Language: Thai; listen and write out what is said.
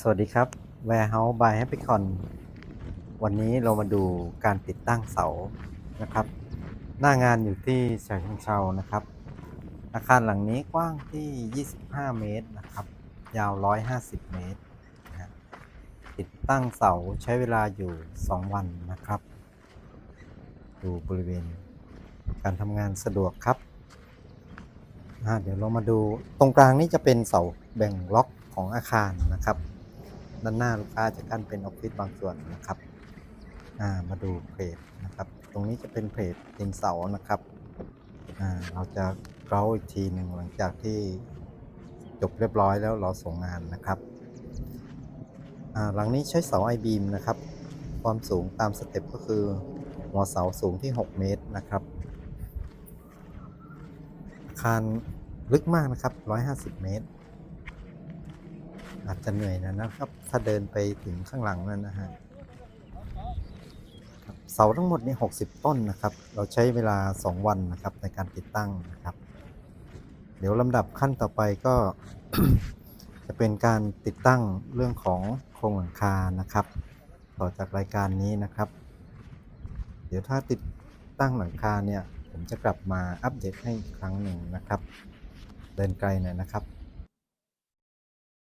สวัสดีครับ Warehouse by Happycon วันนี้เรามาดูการติดตั้งเสานะครับ หน้างานอยู่ที่ฉะเชิงเทรานะครับ อาคารหลังนี้กว้างที่ 25 เมตรนะครับ ยาว 150 เมตรนะติดตั้งเสาใช้เวลาอยู่ 2 วันนะครับ ดูบริเวณ การทำงานสะดวกครับเดี๋ยวเรามาดูตรงกลางนี้จะเป็นเสาแบ่งล็อกของอาคารนะครับ ด้านหน้าลูกค้าจะกั้นเป็นออฟฟิศบางส่วนนะครับามาดูเพจนะครับ ตรงนี้จะเป็นเพจตินเสานะครับเราจะเกราอีกทีหนึ่งหลังจากที่จบเรียบร้อยแล้วเราส่งงานนะครับหลังนี้ใช้เสาไอบีมนะครับ ความสูงตามสเต็ปก็คือหัวเสาสูงที่ 6 เมตรนะครับอาคารลึกมากนะครับ 150 เมตร อาจจะเหนื่อยนะนะครับ ถ้าเดินไปถึงข้างหลังนั่นนะฮะเสาทั้งหมดนี่60 ต้นนะครับ เราใช้เวลา 2 วันนะครับในการติดตั้งนะครับ เดี๋ยวลำดับขั้นต่อไปก็ จะเป็นการติดตั้งเรื่องของโครงหลังคานะครับ ต่อจากรายการนี้นะครับ เดี๋ยวถ้าติดตั้งหลังคาเนี่ย ผมจะกลับมาอัปเดตให้อีกครั้งหนึ่งนะครับ เดินไกลหน่อยนะครับ